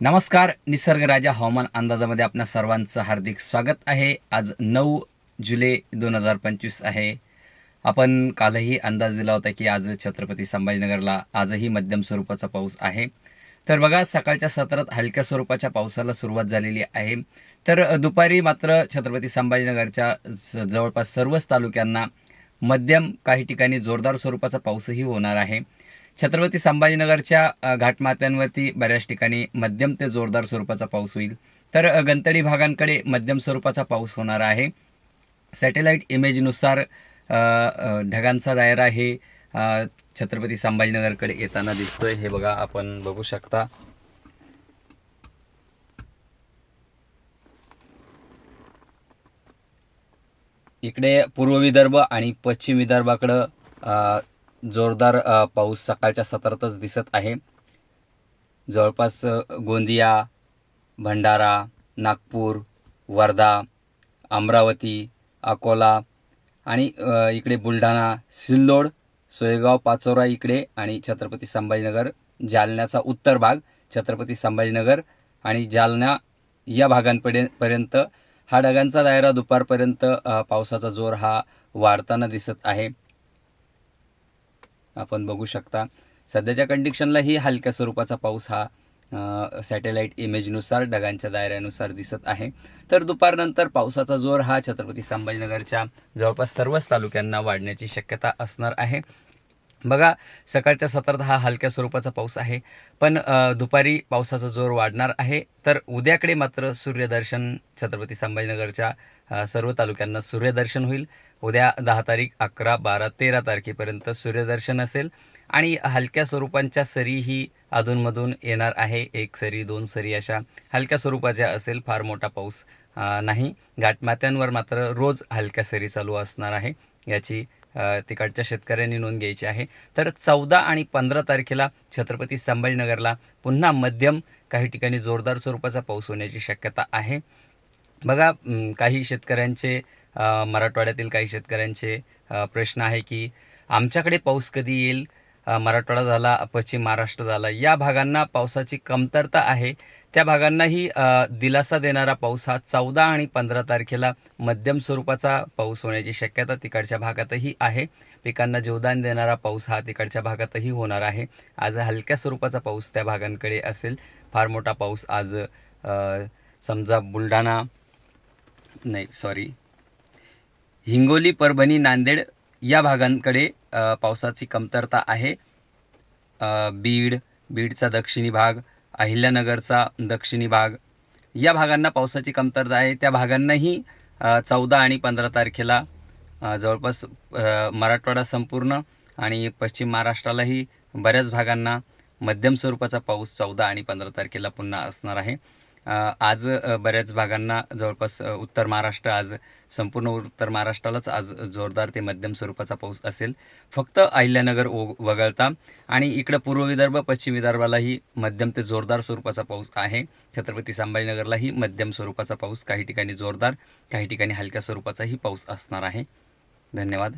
नमस्कार निसर्गराजा हवामान अंदाजामध्ये आपल्या सर्वांचं हार्दिक स्वागत आहे. आज नऊ जुलै दोन हजार पंचवीस आहे. आपण कालही अंदाज दिला होता की आज छत्रपती संभाजीनगरला आजही मध्यम स्वरूपाचा पाऊस आहे. तर बघा सकाळच्या सत्रात हलक्या स्वरूपाच्या पावसाला सुरुवात झालेली आहे. तर दुपारी मात्र छत्रपती संभाजीनगरच्या ज- जवळपास सर्वच तालुक्यांना मध्यम काही ठिकाणी जोरदार स्वरूपाचा पाऊसही होणार आहे. छत्रपती संभाजीनगरच्या घाटमात्यांवरती बऱ्याच ठिकाणी मध्यम ते जोरदार स्वरूपाचा पाऊस होईल. तर गणतडी गंतडी भागांकडे मध्यम स्वरूपाचा पाऊस होणार आहे. सॅटेलाईट इमेजनुसार ढगांचा दायरा हे छत्रपती संभाजीनगरकडे येताना दिसतोय. हे बघा आपण बघू शकता. इकडे पूर्व विदर्भ आणि पश्चिम विदर्भाकडं जोरदार पाऊस सकाळच्या सत्रातच दिसत आहे. जवळपास गोंदिया भंडारा नागपूर वर्धा अमरावती अकोला आणि इकडे बुलढाणा सिल्लोड सोयगाव पाचोरा इकडे आणि छत्रपती संभाजीनगर जालन्याचा उत्तर भाग छत्रपती संभाजीनगर आणि जालना या भागांपर्यंत पर्यंत. हा ढगांचा दायरा दुपारपर्यंत पावसाचा जोर हा वाढताना दिसत आहे. आपण बघू शकता. सध्याच्या कंडिशनला ही हलक्या स्वरूपाचा पाऊस हा सॅटेलाईट इमेजनुसार ढगांच्या दायऱ्यानुसार दिसत आहे. तर दुपारनंतर पावसाचा जोर हा छत्रपती संभाजीनगरच्या जवळपास सर्वच तालुक्यांना वाढण्याची शक्यता असणार आहे. बघा सकाळच्या सत्रात हा हलक्या स्वरूपाचा पाऊस आहे पण दुपारी पावसाचा जोर वाढणार आहे तर उद्याकडे मात्र सूर्यदर्शन छत्रपती संभाजीनगरच्या सर्व तालुक्यांना सूर्यदर्शन होईल. उद्या दहा तारीख अकरा बारा तेरा तारखेपर्यंत सूर्यदर्शन असेल आणि हलक्या स्वरूपांच्या सरी ही अधूनमधून येणार आहे. एक सरी दोन सरी अशा हलक्या स्वरूपाच्या असेल फार मोठा पाऊस नाही. घाटमात्यांवर मात्र रोज हलक्या सरी चालू असणार आहे याची तिकडच्या शेतकऱ्यांनी नोंद घ्यायची आहे. तर चौदा आणि पंधरा तारखेला छत्रपती संभाजीनगरला पुन्हा मध्यम काही ठिकाणी जोरदार स्वरूपाचा पाऊस होण्याची शक्यता आहे. बघा काही शेतकऱ्यांचे मराठवाड्यातील काही शेतकऱ्यांचे प्रश्न आहे की आमच्याकडे पाऊस कधी येईल? मराठवाडा झाला पश्चिम महाराष्ट्र झाला या भागांना पावसाची कमतरता आहे. त्या भागांनाही दिलासा देणारा पाऊस हा चौदा आणि पंधरा तारखेला मध्यम स्वरूपाचा पाऊस होण्याची शक्यता तिकडच्या भागातही आहे. पिकांना जीवदान देणारा पाऊस हा तिकडच्या भागातही होणार आहे. आज हलक्या स्वरूपाचा पाऊस त्या भागांकडे असेल. फार मोठा पाऊस आज समजा बुलढाणा नाही सॉरी हिंगोली परभणी नांदेड या भागांकडे पावसाची कमतरता आहे. बीड बीडचा दक्षिणी भाग अहिल्यानगरचा दक्षिणी भाग. या भागांना पावसाची कमतरता आहे. त्या भागांनाही चौदा आणि पंधरा तारखेला जवळपास मराठवाडा संपूर्ण आणि पश्चिम महाराष्ट्रालाही बऱ्याच भागांना मध्यम स्वरूपाचा पाऊस चौदा आणि पंधरा तारखेला पुन्हा असणार आहे. आज बऱ्याच भागांना जवळपास उत्तर महाराष्ट्र आज संपूर्ण उत्तर महाराष्ट्रालाच आज जोरदार ते मध्यम स्वरूपाचा पाऊस असेल. फक्त अहिल्यानगर ओ वगळता आणि इकडं पूर्व विदर्भ पश्चिम विदर्भालाही मध्यम ते जोरदार स्वरूपाचा पाऊस आहे. छत्रपती संभाजीनगरलाही मध्यम स्वरूपाचा पाऊस काही ठिकाणी जोरदार काही ठिकाणी हलक्या स्वरूपाचाही पाऊस असणार आहे. धन्यवाद.